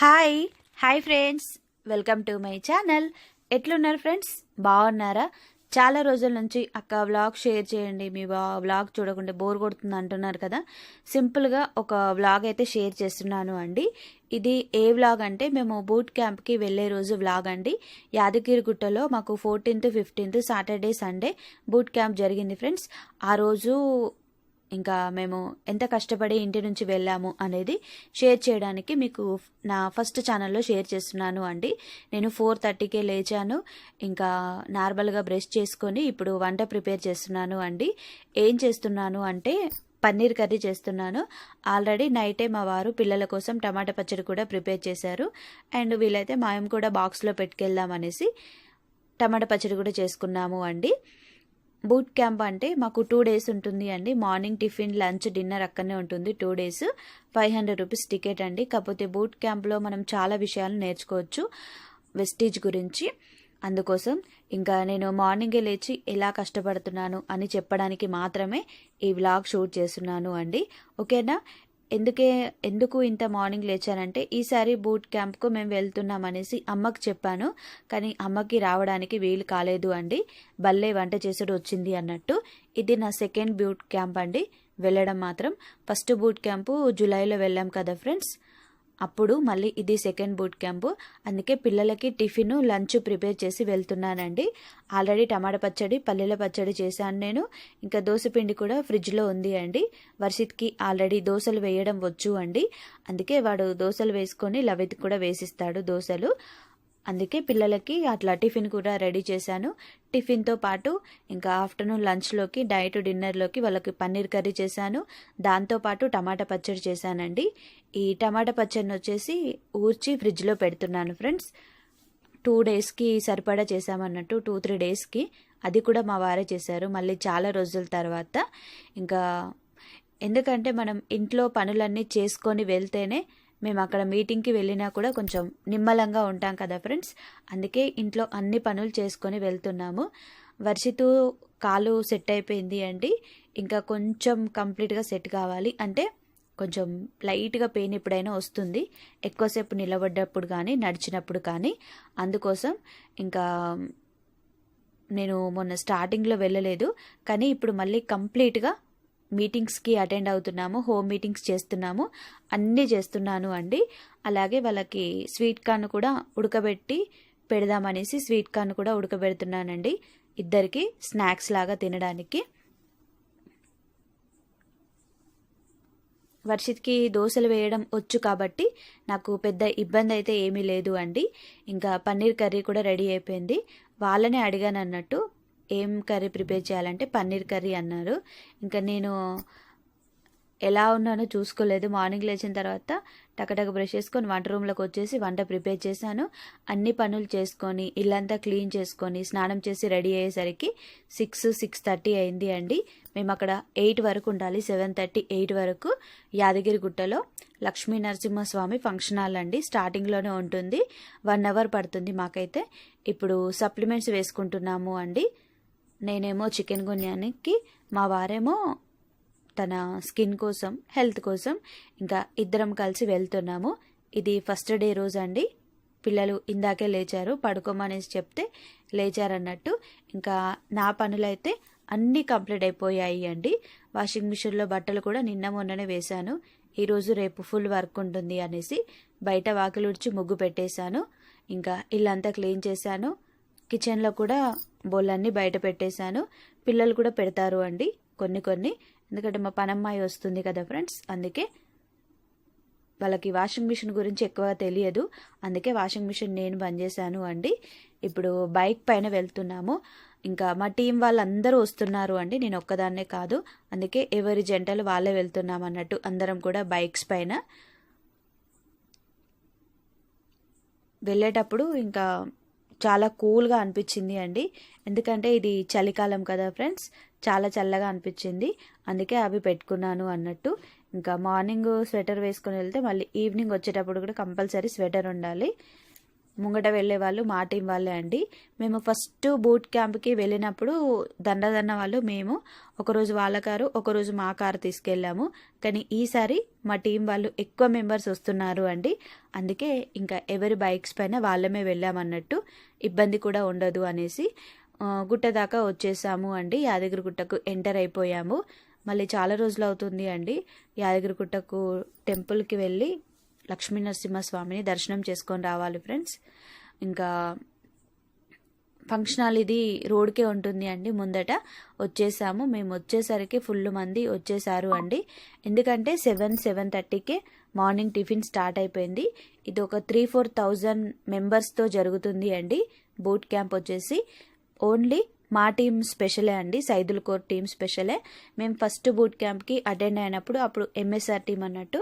Hi hi friends welcome to my channel ఎట్లున్నారు friends బాగున్నారా? చాలా రోజుల నుంచి అక్క వ్లాగ్ షేర్ చేయండి. మీ వ్లాగ్ చూడకుండా బోర్ కొడుతుంది అంటున్నారు కదా. సింపుల్గా ఒక వ్లాగ్ అయితే షేర్ చేస్తున్నాను అండి. ఇది ఏ వ్లాగ్ అంటే మేము బూట్ క్యాంప్కి వెళ్ళే రోజు వ్లాగ్ అండి. యాదగిరిగుట్టలో మాకు fourteenth fifteenth Saturday Sunday boot camp జరిగింది ఫ్రెండ్స్ ఆ రోజు ఇంకా మేము ఎంత కష్టపడి ఇంటి నుంచి వెళ్ళాము అనేది షేర్ చేయడానికి మీకు నా ఫస్ట్ ఛానల్లో షేర్ చేస్తున్నాను అండి. నేను ఫోర్ థర్టీకే లేచాను. ఇంకా నార్మల్గా బ్రష్ చేసుకొని ఇప్పుడు వంట ప్రిపేర్ చేస్తున్నాను అండి. ఏం చేస్తున్నాను అంటే పన్నీర్ కర్రీ చేస్తున్నాను. ఆల్రెడీ నైటే మా వారు పిల్లల కోసం టమాటా పచ్చడి కూడా ప్రిపేర్ చేశారు. అండ్ వీలైతే మాయం కూడా బాక్స్లో పెట్టుకెళ్దామనేసి టమాటా పచ్చడి కూడా చేసుకున్నాము అండి. బూట్ క్యాంప్ అంటే మాకు టూ డేస్ ఉంటుంది అండి. మార్నింగ్ టిఫిన్ లంచ్ డిన్నర్ అక్కడనే ఉంటుంది. Two days five hundred rupees ticket అండి. కాకపోతే బూట్ క్యాంప్లో మనం చాలా విషయాలు నేర్చుకోవచ్చు వెస్టీజ్ గురించి. అందుకోసం ఇంకా నేను మార్నింగే లేచి ఎలా కష్టపడుతున్నాను అని చెప్పడానికి మాత్రమే ఈ వ్లాగ్ షూట్ చేస్తున్నాను అండి. ఓకేనా? ఎందుకే ఎందుకు ఇంత మార్నింగ్ లేచానంటే ఈసారి బూట్ క్యాంప్కు మేము వెళ్తున్నాం అనేసి అమ్మకు చెప్పాను. కానీ అమ్మకి రావడానికి వీలు కాలేదు అండి. భలే వంట చేసుడు వచ్చింది అన్నట్టు. ఇది నా సెకండ్ బూట్ క్యాంప్ అండి. వెళ్ళడం మాత్రం. ఫస్ట్ బూట్ క్యాంపు జూలైలో వెళ్ళాం కదా ఫ్రెండ్స్. అప్పుడు మళ్ళీ ఇది సెకండ్ బూట్ క్యాంపు అందుకే పిల్లలకి టిఫిన్ లంచ్ ప్రిపేర్ చేసి వెళ్తున్నానండి. ఆల్రెడీ టమాటా పచ్చడి పల్లెల పచ్చడి చేశాను నేను. ఇంకా దోశ పిండి కూడా ఫ్రిడ్జ్లో ఉంది అండి. వర్షిత్కి ఆల్రెడీ దోశలు వేయడం వచ్చు అండి. అందుకే వాడు దోశలు వేసుకొని లవిత్ కూడా వేసిస్తాడు దోశలు. అందుకే పిల్లలకి అట్లా టిఫిన్ కూడా రెడీ చేశాను. టిఫిన్తో పాటు ఇంకా ఆఫ్టర్నూన్ లంచ్లోకి డైట్ డిన్నర్లోకి వాళ్ళకి పన్నీర్ కర్రీ చేశాను. దాంతోపాటు టమాటా పచ్చడి చేశానండి. ఈ టమాటా పచ్చడిని వచ్చేసి ఊర్చి ఫ్రిడ్జ్లో పెడుతున్నాను ఫ్రెండ్స్. టూ డేస్కి సరిపడా చేశామన్నట్టు టూ త్రీ డేస్కి. అది కూడా మా వారే చేశారు మళ్ళీ చాలా రోజుల తర్వాత. ఇంకా ఎందుకంటే మనం ఇంట్లో పనులన్నీ చేసుకొని వెళ్తేనే మేము అక్కడ మీటింగ్కి వెళ్ళినా కూడా కొంచెం నిమ్మలంగా ఉంటాం కదా ఫ్రెండ్స్. అందుకే ఇంట్లో అన్ని పనులు చేసుకొని వెళ్తున్నాము. వర్షితు కాలు సెట్ అయిపోయింది అండి. ఇంకా కొంచెం కంప్లీట్గా సెట్ కావాలి. అంటే కొంచెం లైట్గా పెయిన్ ఎప్పుడైనా వస్తుంది. ఎక్కువసేపు నిలబడ్డప్పుడు కానీ నడిచినప్పుడు కానీ. అందుకోసం ఇంకా నేను మొన్న స్టార్టింగ్లో వెళ్ళలేదు. కానీ ఇప్పుడు మళ్ళీ కంప్లీట్గా మీటింగ్స్కి అటెండ్ అవుతున్నాము హోమ్ మీటింగ్స్ చేస్తున్నాము అన్నీ చేస్తున్నాను అండి. అలాగే వాళ్ళకి స్వీట్ కార్న్ కూడా ఉడకబెట్టి పెడదామనేసి స్వీట్ కార్న్ కూడా ఉడకబెడుతున్నానండి. ఇద్దరికి స్నాక్స్ లాగా తినడానికి. వర్షిత్కి దోశలు వేయడం వచ్చు కాబట్టి నాకు పెద్ద ఇబ్బంది అయితే ఏమీ లేదు అండి. ఇంకా పన్నీర్ కర్రీ కూడా రెడీ అయిపోయింది. వాళ్ళనే అడిగాను అన్నట్టు ఏం కర్రీ ప్రిపేర్ చేయాలంటే పన్నీర్ కర్రీ అన్నారు. ఇంకా నేను ఎలా ఉన్నానో చూసుకోలేదు. మార్నింగ్ లేచిన తర్వాత టకటక బ్రష్ చేసుకొని వంట రూమ్లోకి వచ్చేసి వంట ప్రిపేర్ చేశాను. అన్ని పనులు చేసుకొని ఇల్లంతా క్లీన్ చేసుకొని స్నానం చేసి రెడీ అయ్యేసరికి సిక్స్ సిక్స్ థర్టీ అయింది అండి. మేము అక్కడ ఎయిట్ వరకు ఉండాలి. సెవెన్ థర్టీ ఎయిట్ వరకు యాదగిరిగుట్టలో లక్ష్మీ నరసింహస్వామి ఫంక్షన్ హాల్ అండి. స్టార్టింగ్లోనే ఉంటుంది. వన్ అవర్ పడుతుంది మాకైతే. ఇప్పుడు సప్లిమెంట్స్ వేసుకుంటున్నాము అండి. నేనేమో చికెన్ గున్యానికి మా వారేమో తన స్కిన్ కోసం హెల్త్ కోసం ఇంకా ఇద్దరం కలిసి వెళ్తున్నాము. ఇది ఫస్ట్ డే రోజు అండి. పిల్లలు ఇందాకే లేచారు పడుకోమనేసి చెప్తే లేచారన్నట్టు. ఇంకా నా పనులైతే అన్నీ కంప్లీట్ అయిపోయాయి అండి. వాషింగ్ మిషన్లో బట్టలు కూడా నిన్న మొన్ననే వేశాను. ఈరోజు రేపు ఫుల్ వర్క్ ఉంటుంది అనేసి బయట వాకిలు ఉడిచి ముగ్గు పెట్టేశాను. ఇంకా ఇల్లంతా క్లీన్ చేశాను. కిచెన్లో కూడా బోళ్ళన్నీ బయట పెట్టేశాను. పిల్లలు కూడా పెడతారు అండి కొన్ని కొన్ని. ఎందుకంటే మా పనమ్మాయి వస్తుంది కదా ఫ్రెండ్స్ అందుకే వాళ్ళకి వాషింగ్ మిషన్ గురించి ఎక్కువ తెలియదు. అందుకే వాషింగ్ మిషన్ నేను బంద్ చేశాను అండి. ఇప్పుడు బైక్ పైన వెళ్తున్నాము. ఇంకా మా టీం వాళ్ళందరూ వస్తున్నారు అండి నేను ఒక్కదాన్నే కాదు. అందుకే ఎవరి జంటలు వాళ్ళే వెళ్తున్నాం అన్నట్టు అందరం కూడా బైక్స్ పైన. వెళ్ళేటప్పుడు ఇంకా చాలా కూల్గా అనిపించింది అండి. ఎందుకంటే ఇది చలికాలం కదా ఫ్రెండ్స్ చాలా చల్లగా అనిపించింది. అందుకే అవి పెట్టుకున్నాను అన్నట్టు. ఇంకా మార్నింగ్ స్వెటర్ వేసుకొని వెళ్తే మళ్ళీ ఈవినింగ్ వచ్చేటప్పుడు కూడా కంపల్సరీ స్వెటర్ ఉండాలి. ముంగట వెళ్ళే వాళ్ళు మా టీం వాళ్ళే అండి. మేము ఫస్ట్ బూట్ క్యాంప్కి వెళ్ళినప్పుడు దండదన్న వాళ్ళు మేము ఒకరోజు వాళ్ళ కారు ఒకరోజు మా కారు తీసుకెళ్ళాము. కానీ ఈసారి మా టీం వాళ్ళు ఎక్కువ మెంబర్స్ వస్తున్నారు అండి. అందుకే ఇంకా ఎవరి బైక్స్ పైన వాళ్ళమే వెళ్ళామన్నట్టు ఇబ్బంది కూడా ఉండదు అనేసి గుట్ట దాకా వచ్చేసాము అండి. యాదగిరి గుట్టకు ఎంటర్ అయిపోయాము. మళ్ళీ చాలా రోజులు అవుతుంది అండి. యాదగిరిగుట్టకు టెంపుల్కి వెళ్ళి లక్ష్మీ నరసింహస్వామిని దర్శనం చేసుకొని రావాలి ఫ్రెండ్స్. ఇంకా ఫంక్షన్ హాల్ ఇది రోడ్కే ఉంటుంది అండి ముందట. వచ్చేసాము. మేము వచ్చేసరికి ఫుల్ మంది వచ్చేసారు అండి. ఎందుకంటే సెవెన్ సెవెన్ థర్టీకే మార్నింగ్ టిఫిన్ స్టార్ట్ అయిపోయింది. ఇది ఒక త్రీ ఫోర్ థౌజండ్ మెంబర్స్తో జరుగుతుంది అండి. బూట్ క్యాంప్ వచ్చేసి ఓన్లీ మా టీం స్పెషలే అండి సైదుల్ కోర్ టీం స్పెషలే. మేము ఫస్ట్ బూట్ క్యాంప్కి అటెండ్ అయినప్పుడు అప్పుడు ఎంఎస్ఆర్ టీం అన్నట్టు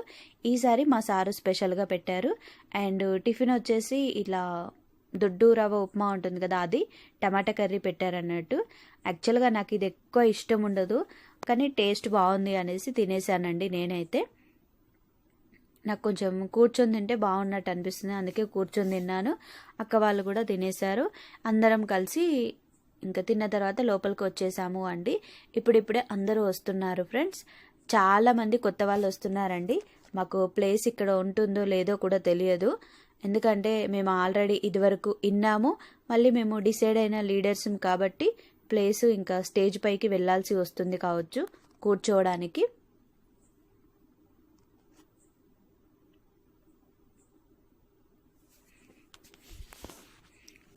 ఈసారి మా సారు స్పెషల్గా పెట్టారు. అండ్ టిఫిన్ వచ్చేసి ఇలా దొడ్డు రవ్వ ఉప్మా ఉంటుంది కదా అది టమాటా కర్రీ పెట్టారన్నట్టు. యాక్చువల్గా నాకు ఇది ఎక్కువ ఇష్టం ఉండదు కానీ టేస్ట్ బాగుంది అనేసి తినేసానండి నేనైతే. నాకు కొంచెం కూర్చొని తింటే బాగున్నట్టు అనిపిస్తుంది అందుకే కూర్చొని తిన్నాను. అక్క వాళ్ళు కూడా తినేశారు అందరం కలిసి ఇంకా తిన్న తర్వాత లోపలికి వచ్చేసాము అండి. ఇప్పుడిప్పుడే అందరూ వస్తున్నారు ఫ్రెండ్స్. చాలామంది కొత్త వాళ్ళు వస్తున్నారండి. మాకు ప్లేస్ ఇక్కడ ఉంటుందో లేదో కూడా తెలియదు. ఎందుకంటే మేము ఆల్రెడీ ఇదివరకు విన్నాము మళ్ళీ మేము డిసైడ్ అయిన లీడర్స్ కాబట్టి ప్లేస్ ఇంకా స్టేజ్ పైకి వెళ్ళాల్సి వస్తుంది కావచ్చు కూర్చోవడానికి.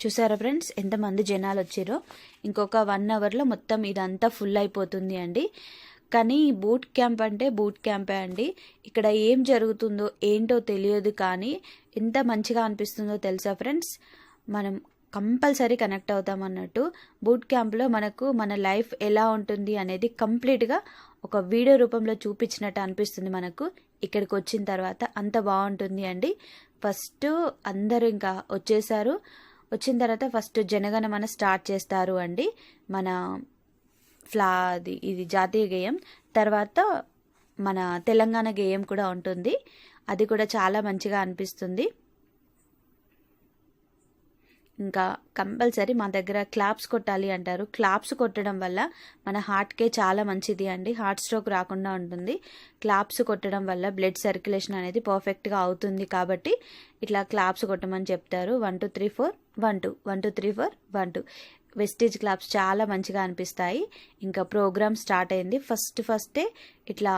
చూసారా ఫ్రెండ్స్? ఎంతమంది జనాలు వచ్చారో? ఇంకొక వన్ అవర్లో మొత్తం ఇదంతా ఫుల్ అయిపోతుంది అండి. కానీ బూట్ క్యాంప్ అంటే బూట్ క్యాంపే అండి. ఇక్కడ ఏం జరుగుతుందో ఏంటో తెలియదు కానీ ఎంత మంచిగా అనిపిస్తుందో తెలుసా ఫ్రెండ్స్? మనం కంపల్సరీ కనెక్ట్ అవుతాం అన్నట్టు. బూట్ క్యాంప్లో మనకు మన లైఫ్ ఎలా ఉంటుంది అనేది కంప్లీట్గా ఒక వీడియో రూపంలో చూపించినట్టు అనిపిస్తుంది మనకు. ఇక్కడికి వచ్చిన తర్వాత అంత బాగుంటుంది అండి. ఫస్ట్ అందరూ ఇంకా వచ్చేసారు. వచ్చిన తర్వాత ఫస్ట్ జనగణమన స్టార్ట్ చేస్తారు అండి. మన ఫ్లా అది ఇది జాతీయ గేయం. తర్వాత మన తెలంగాణ గేయం కూడా ఉంటుంది. అది కూడా చాలా మంచిగా అనిపిస్తుంది. ఇంకా కంపల్సరీ మా దగ్గర క్లాప్స్ కొట్టాలి అంటారు. క్లాప్స్ కొట్టడం వల్ల మన హార్ట్కే చాలా మంచిది అండి. హార్ట్ స్ట్రోక్ రాకుండా ఉంటుంది. క్లాప్స్ కొట్టడం వల్ల బ్లడ్ సర్క్యులేషన్ అనేది పర్ఫెక్ట్గా అవుతుంది కాబట్టి ఇట్లా క్లాప్స్ కొట్టమని చెప్తారు. One two three four one two one two three four one two wastage claps చాలా మంచిగా అనిపిస్తాయి. ఇంకా ప్రోగ్రామ్ స్టార్ట్ అయింది. ఫస్ట్ ఫస్టే ఇట్లా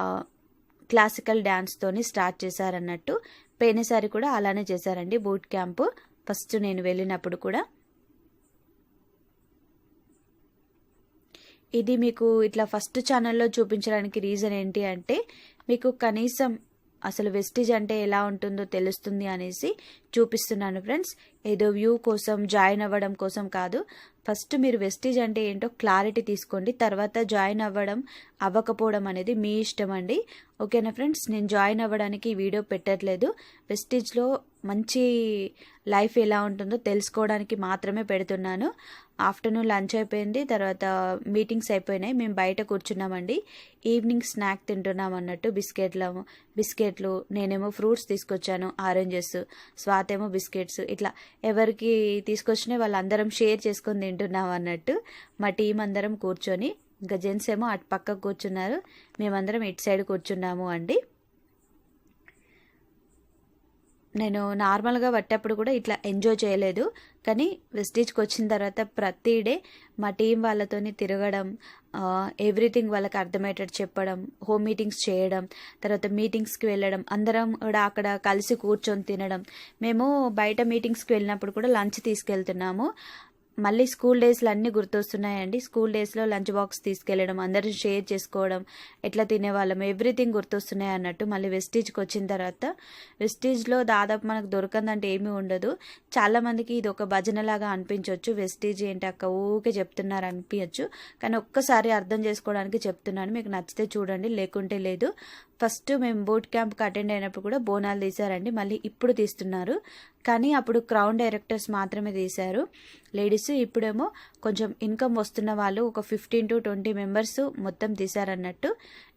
క్లాసికల్ డ్యాన్స్తోని స్టార్ట్ చేశారన్నట్టు. పోయినసారి కూడా అలానే చేశారండి బూట్ క్యాంపు ఫస్ట్ నేను వెళ్ళినప్పుడు కూడా. ఇది మీకు ఇట్లా ఫస్ట్ ఛానల్లో చూపించడానికి రీజన్ ఏంటి అంటే మీకు కనీసం అసలు వెస్టిజ్ అంటే ఎలా ఉంటుందో తెలుస్తుంది అనేసి చూపిస్తున్నాను ఫ్రెండ్స్. ఏదో వ్యూ కోసం జాయిన్ అవ్వడం కోసం కాదు. ఫస్ట్ మీరు వెస్టిజ్ అంటే ఏంటో క్లారిటీ తీసుకోండి. తర్వాత జాయిన్ అవ్వడం అవ్వకపోవడం అనేది మీ ఇష్టం అండి. ఓకేనా ఫ్రెండ్స్? నేను జాయిన్ అవ్వడానికి వీడియో పెట్టట్లేదు. వెస్టిజ్లో మంచి లైఫ్ ఎలా ఉంటుందో తెలుసుకోవడానికి మాత్రమే పెడుతున్నాను. ఆఫ్టర్నూన్ లంచ్ అయిపోయింది తర్వాత మీటింగ్స్ అయిపోయినాయి. మేము బయట కూర్చున్నామండి. ఈవినింగ్ స్నాక్ తింటున్నాం అన్నట్టు బిస్కెట్ల బిస్కెట్లు నేనేమో ఫ్రూట్స్ తీసుకొచ్చాను ఆరెంజెస్ స్వాతేమో బిస్కెట్స్ ఇట్లా ఎవరికి తీసుకొచ్చినా వాళ్ళందరం షేర్ చేసుకొని తింటున్నాం అన్నట్టు మా టీం అందరం కూర్చొని ఇంకా జెంట్స్ ఏమో అటు పక్క కూర్చున్నారు మేమందరం ఇటు సైడ్ కూర్చున్నాము అండి. నేను నార్మల్గా పట్టేప్పుడు కూడా ఇట్లా ఎంజాయ్ చేయలేదు. కానీ వెస్టీజ్కి వచ్చిన తర్వాత ప్రతి డే మా టీం వాళ్ళతోని తిరగడం ఎవ్రీథింగ్ వాళ్ళకి అర్థమయ్యేటట్టు చెప్పడం హోమ్ మీటింగ్స్ చేయడం తర్వాత మీటింగ్స్కి వెళ్ళడం అందరం కూడా అక్కడ కలిసి కూర్చొని తినడం. మేము బయట మీటింగ్స్కి వెళ్ళినప్పుడు కూడా లంచ్ తీసుకెళ్తున్నాము. మళ్ళీ స్కూల్ డేస్లో అన్నీ గుర్తొస్తున్నాయండి. స్కూల్ డేస్లో లంచ్ బాక్స్ తీసుకెళ్ళడం అందరూ షేర్ చేసుకోవడం ఎట్లా తినేవాళ్ళం ఎవ్రీథింగ్ గుర్తొస్తున్నాయి అన్నట్టు మళ్ళీ వెస్టీజ్కి వచ్చిన తర్వాత. వెస్టీజ్లో దాదాపు మనకు దొరకందంటే ఏమీ ఉండదు. చాలామందికి ఇది ఒక భజనలాగా అనిపించవచ్చు వెస్టీజ్ ఏంటి అక్క? ఊకే చెప్తున్నారు అనిపించచ్చు. కానీ ఒక్కసారి అర్థం చేసుకోవడానికి చెప్తున్నాను. మీకు నచ్చితే చూడండి లేకుంటే లేదు. ఫస్ట్ మేము బోట్ క్యాంప్కి అటెండ్ అయినప్పుడు కూడా బోనాలు తీశారండి. మళ్ళీ ఇప్పుడు తీస్తున్నారు. కానీ అప్పుడు క్రౌన్ డైరెక్టర్స్ మాత్రమే తీశారు. లేడీస్ ఇప్పుడేమో కొంచెం ఇన్కమ్ వస్తున్న వాళ్ళు ఒక ఫిఫ్టీన్ టు ట్వంటీ మెంబర్స్ మొత్తం తీశారన్నట్టు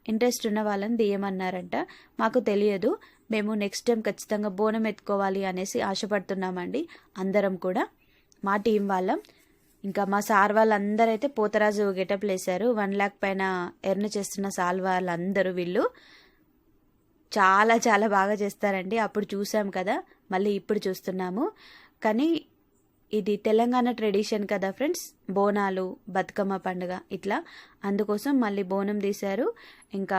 ఇంట్రెస్ట్ ఉన్న వాళ్ళని తీయమన్నారంట. మాకు తెలియదు. మేము నెక్స్ట్ టైం ఖచ్చితంగా బోనం ఎత్తుకోవాలి అనేసి ఆశపడుతున్నామండి. అందరం కూడా. మా టీం వాళ్ళం. ఇంకా మా సార్ వాళ్ళందరూ అయితే పోతరాజు గెటప్ వేశారు వన్ ల్యాక్ పైన ఎర్న్ చేస్తున్న సార్ వాళ్ళందరూ వీళ్ళు. చాలా చాలా బాగా చేస్తారండి. అప్పుడు చూసాం కదా. మళ్ళీ ఇప్పుడు చూస్తున్నాము. కానీ ఇది తెలంగాణ ట్రెడిషన్ కదా ఫ్రెండ్స్. బోనాలు బతుకమ్మ పండుగ ఇట్లా. అందుకోసం మళ్ళీ బోనం తీశారు. ఇంకా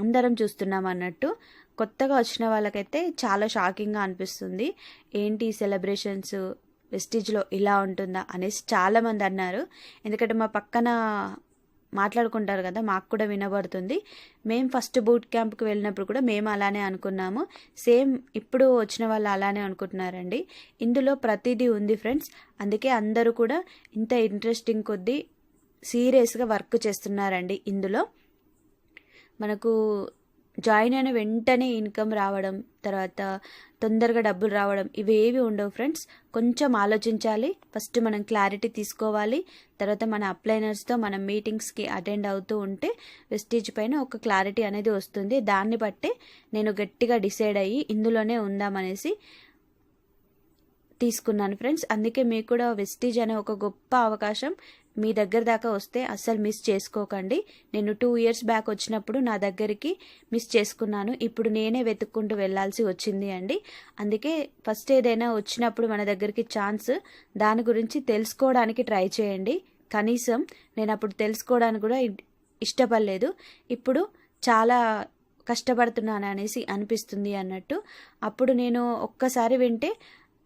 అందరం చూస్తున్నాం అన్నట్టు. కొత్తగా వచ్చిన వాళ్ళకైతే చాలా షాకింగ్గా అనిపిస్తుంది. ఏంటి సెలబ్రేషన్స్? వెస్టిజ్లో ఇలా ఉంటుందా? అనేసి చాలామంది అన్నారు. ఎందుకంటే మా పక్కన మాట్లాడుకుంటారు కదా మాకు కూడా వినబడుతుంది. మేము ఫస్ట్ బూట్ క్యాంప్కి వెళ్ళినప్పుడు కూడా మేము అలానే అనుకున్నాము. సేమ్ ఇప్పుడు వచ్చిన వాళ్ళు అలానే అనుకుంటున్నారండి. ఇందులో ప్రతిదీ ఉంది ఫ్రెండ్స్. అందుకే అందరూ కూడా ఇంత ఇంట్రెస్టింగ్ కొద్దీ సీరియస్గా వర్క్ చేస్తున్నారండి ఇందులో. మనకు జాయిన్ అయిన వెంటనే ఇన్కమ్ రావడం తర్వాత తొందరగా డబ్బులు రావడం ఇవేవి ఉండవు ఫ్రెండ్స్. కొంచెం ఆలోచించాలి. ఫస్ట్ మనం క్లారిటీ తీసుకోవాలి. తర్వాత మన అప్లైనర్స్తో మన మీటింగ్స్కి అటెండ్ అవుతూ ఉంటే వెస్టేజ్ పైన ఒక క్లారిటీ అనేది వస్తుంది. దాన్ని బట్టే నేను గట్టిగా డిసైడ్ అయ్యి ఇందులోనే ఉందామనేసి తీసుకున్నాను ఫ్రెండ్స్. అందుకే మీకు కూడా వెస్టీజ్ అనే ఒక గొప్ప అవకాశం మీ దగ్గర దాకా వస్తే అస్సలు మిస్ చేసుకోకండి. నేను టూ ఇయర్స్ బ్యాక్ వచ్చినప్పుడు నా దగ్గరికి మిస్ చేసుకున్నాను. ఇప్పుడు నేనే వెతుక్కుంటూ వెళ్ళాల్సి వచ్చింది అండి. అందుకే ఫస్ట్ ఏదైనా వచ్చినప్పుడు మన దగ్గరికి ఛాన్స్ దాని గురించి తెలుసుకోవడానికి ట్రై చేయండి. కనీసం నేను అప్పుడు తెలుసుకోవడానికి కూడా ఇష్టపడలేదు. ఇప్పుడు చాలా కష్టపడుతున్నాను అనేసి అనిపిస్తుంది అన్నట్టు. అప్పుడు నేను ఒక్కసారి వింటే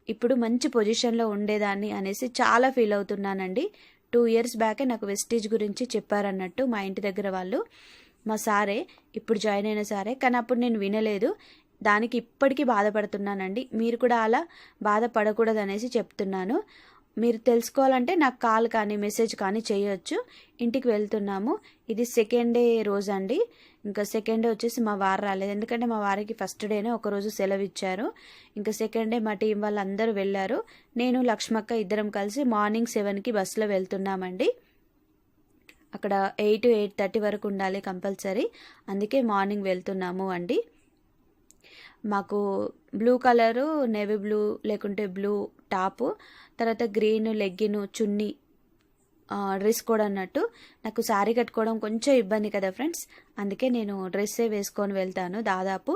ఇప్పుడు మంచి పొజిషన్లో ఉండేదాన్ని అనేసి చాలా ఫీల్ అవుతున్నానండి. టూ ఇయర్స్ బ్యాకే నాకు వెస్టేజ్ గురించి చెప్పారన్నట్టు మా ఇంటి దగ్గర వాళ్ళు. మా సారే ఇప్పుడు జాయిన్ అయిన సారే కానీ అప్పుడు నేను వినలేదు. దానికి ఇప్పటికీ బాధపడుతున్నానండి. మీరు కూడా అలా బాధపడకూడదు అనేసి చెప్తున్నాను. మీరు తెలుసుకోవాలంటే నాకు కాల్ కానీ మెసేజ్ కానీ చేయొచ్చు. ఇంటికి వెళ్తున్నాము. ఇది సెకండ్ డే రోజు అండి ఇంకా సెకండ్ డే వచ్చేసి మా వారు రాలేదు. ఎందుకంటే మా వారికి ఫస్ట్ డేనే ఒకరోజు సెలవు ఇచ్చారు ఇంకా సెకండ్ డే మా టీం వాళ్ళందరూ వెళ్ళారు. నేను లక్ష్మక్క ఇద్దరం కలిసి మార్నింగ్ సెవెన్కి బస్సులో వెళ్తున్నామండి. అక్కడ ఎయిట్ ఎయిట్ థర్టీ వరకు ఉండాలి కంపల్సరీ. అందుకే మార్నింగ్ వెళ్తున్నాము అండి. మాకు బ్లూ కలరు నేవీ బ్లూ లేకుంటే బ్లూ టాపు. తర్వాత గ్రీన్ లెగ్గిన్ చున్నీ డ్రెస్ కూడా అన్నట్టు నాకు శారీ కట్టుకోవడం కొంచెం ఇబ్బంది కదా ఫ్రెండ్స్. అందుకే నేను డ్రెస్సే వేసుకొని వెళ్తాను దాదాపు.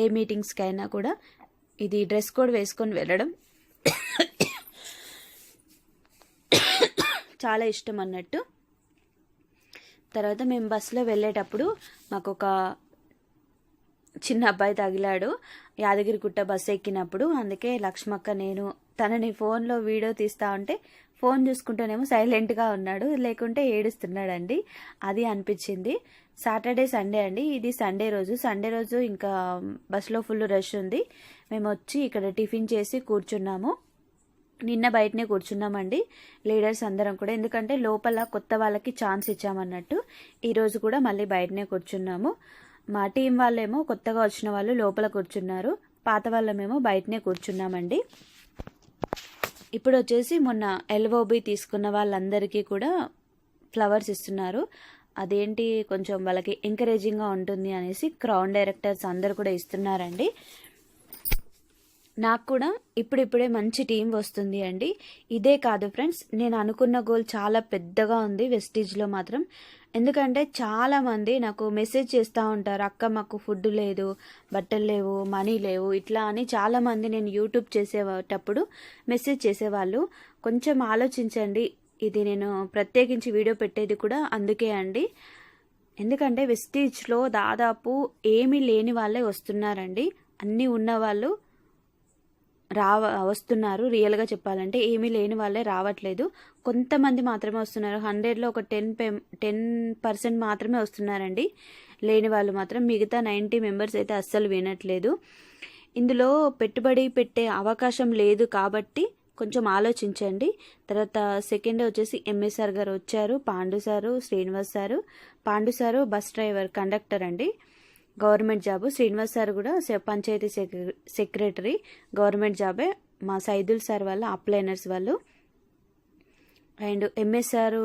ఏ మీటింగ్స్కైనా కూడా ఇది డ్రెస్ కోడ్ వేసుకొని వెళ్ళడం చాలా ఇష్టం అన్నట్టు. తర్వాత మేము బస్సులో వెళ్ళేటప్పుడు మాకు ఒక చిన్న అబ్బాయి తగిలాడు. యాదగిరిగుట్ట బస్సు ఎక్కినప్పుడు అందుకే లక్ష్మక్క నేను తనని ఫోన్లో వీడియో తీస్తా ఉంటే ఫోన్ చూసుకుంటూనేమో సైలెంట్గా ఉన్నాడు. లేకుంటే ఏడుస్తున్నాడండి. అది అనిపించింది. సాటర్డే సండే అండి. ఇది సండే రోజు. సండే రోజు ఇంకా బస్సులో ఫుల్ రష్ ఉంది. మేము వచ్చి ఇక్కడ టిఫిన్ చేసి కూర్చున్నాము. నిన్న బయటనే కూర్చున్నామండి. లీడర్స్ అందరం కూడా. ఎందుకంటే లోపల కొత్త వాళ్ళకి ఛాన్స్ ఇచ్చామన్నట్టు. ఈరోజు కూడా మళ్ళీ బయటనే కూర్చున్నాము. మా టీం వాళ్ళేమో కొత్తగా వచ్చిన వాళ్ళు లోపల కూర్చున్నారు. పాత వాళ్ళమేమో బయటనే కూర్చున్నామండి. ఇప్పుడు వచ్చేసి మొన్న ఎల్ఓబి తీసుకున్న వాళ్ళందరికీ కూడా ఫ్లవర్స్ ఇస్తున్నారు. అదేంటి కొంచెం వాళ్ళకి ఎంకరేజింగ్గా ఉంటుంది అనేసి క్రౌన్ డైరెక్టర్స్ అందరు కూడా ఇస్తున్నారండి. నాకు కూడా ఇప్పుడిప్పుడే మంచి టీం వస్తుంది అండి. ఇదే కాదు ఫ్రెండ్స్ నేను అనుకున్న గోల్ చాలా పెద్దగా ఉంది. వెస్టీజ్లో మాత్రం ఎందుకంటే చాలామంది నాకు మెసేజ్ చేస్తూ ఉంటారు అక్క మాకు ఫుడ్ లేదు బట్టలు లేవు మనీ లేవు ఇట్లా అని చాలామంది నేను యూట్యూబ్ చేసేటప్పుడు మెసేజ్ చేసేవాళ్ళు. కొంచెం ఆలోచించండి ఇది నేను ప్రత్యేకించి వీడియో పెట్టేది కూడా అందుకే అండి. ఎందుకంటే వెస్టీజ్లో దాదాపు ఏమీ లేని వాళ్ళే వస్తున్నారండి. అన్నీ ఉన్నవాళ్ళు రావ వస్తున్నారు. రియల్గా చెప్పాలంటే ఏమీ లేని వాళ్ళే రావట్లేదు. కొంతమంది మాత్రమే వస్తున్నారు. హండ్రెడ్లో ఒక టెన్ పె టెన్ పర్సెంట్ మాత్రమే వస్తున్నారండి. లేని వాళ్ళు మాత్రం మిగతా నైంటీ మెంబర్స్ అయితే అస్సలు వినట్లేదు. ఇందులో పెట్టుబడి పెట్టే అవకాశం లేదు కాబట్టి కొంచెం ఆలోచించండి. తర్వాత సెకండ్ వచ్చేసి ఎంఎస్ఆర్ గారు వచ్చారు. Pandu sir Srinivas sir. Pandu sir bus driver conductor అండి. Government job. శ్రీనివాస్ సార్ కూడా పంచాయతీ సెక్రటరీ. గవర్నమెంట్ జాబే. మా సైదుల్ సార్ వాళ్ళ అప్లైనర్స్ వాళ్ళు. అండ్ ఎంఎస్ఆర్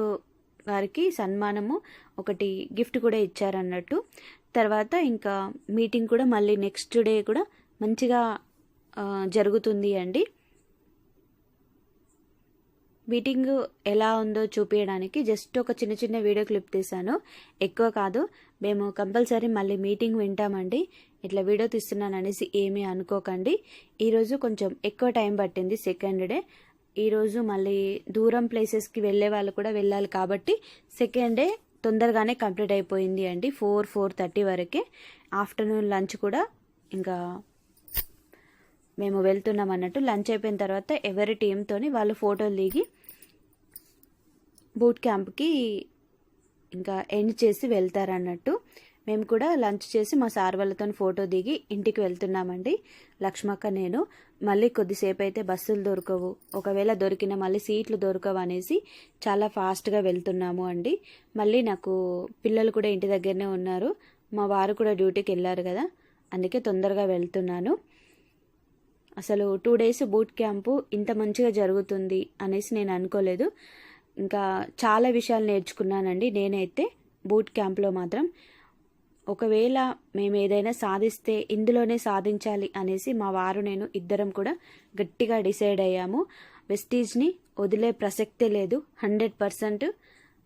గారికి సన్మానము. ఒకటి గిఫ్ట్ కూడా ఇచ్చారన్నట్టు. తర్వాత ఇంకా మీటింగ్ కూడా మళ్ళీ నెక్స్ట్ డే కూడా మంచిగా జరుగుతుంది అండి. మీటింగ్ ఎలా ఉందో చూపించడానికి జస్ట్ ఒక చిన్న చిన్న వీడియో క్లిప్ తీశాను. ఎక్కువ కాదు మేము కంపల్సరీ మళ్ళీ మీటింగ్ వింటామండి. ఇట్లా వీడియో తీస్తున్నాను అనేసి ఏమీ అనుకోకండి. ఈరోజు కొంచెం ఎక్కువ టైం పట్టింది సెకండ్ డే. ఈరోజు మళ్ళీ దూరం ప్లేసెస్కి వెళ్ళే వాళ్ళు కూడా వెళ్ళాలి కాబట్టి సెకండ్ డే తొందరగానే కంప్లీట్ అయిపోయింది అండి. ఫోర్ ఫోర్ థర్టీ వరకే. ఆఫ్టర్నూన్ లంచ్ కూడా ఇంకా మేము వెళ్తున్నాం అన్నట్టు. లంచ్ అయిపోయిన తర్వాత ఎవరి టీంతో వాళ్ళు ఫోటోలు దిగి బూట్ క్యాంప్కి ఇంకా ఎండ్ చేసి వెళ్తారన్నట్టు. మేము కూడా లంచ్ చేసి మా సార్ వాళ్ళతో ఫోటో దిగి ఇంటికి వెళ్తున్నామండి. లక్ష్మక్క నేను. మళ్ళీ కొద్దిసేపు అయితే బస్సులు దొరకవు. ఒకవేళ దొరికిన మళ్ళీ సీట్లు దొరకవు అనేసి చాలా ఫాస్ట్గా వెళ్తున్నాము అండి. మళ్ళీ నాకు పిల్లలు కూడా ఇంటి దగ్గరనే ఉన్నారు. మా వారు కూడా డ్యూటీకి వెళ్ళారు కదా. అందుకే తొందరగా వెళ్తున్నాను. అసలు టూ డేస్ బూట్ క్యాంపు ఇంత మంచిగా జరుగుతుంది అనేసి నేను అనుకోలేదు. ఇంకా చాలా విషయాలు నేర్చుకున్నానండి. నేనైతే బూట్ క్యాంప్లో మాత్రం. ఒకవేళ మేము ఏదైనా సాధిస్తే ఇందులోనే సాధించాలి అనేసి మా వారు నేను ఇద్దరం కూడా గట్టిగా డిసైడ్ అయ్యాము. వెస్టీజ్ని వదిలే ప్రసక్తే లేదు. హండ్రెడ్ పర్సెంట్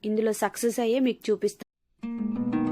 ఇందులో సక్సెస్ అయ్యే మీకు చూపిస్తాను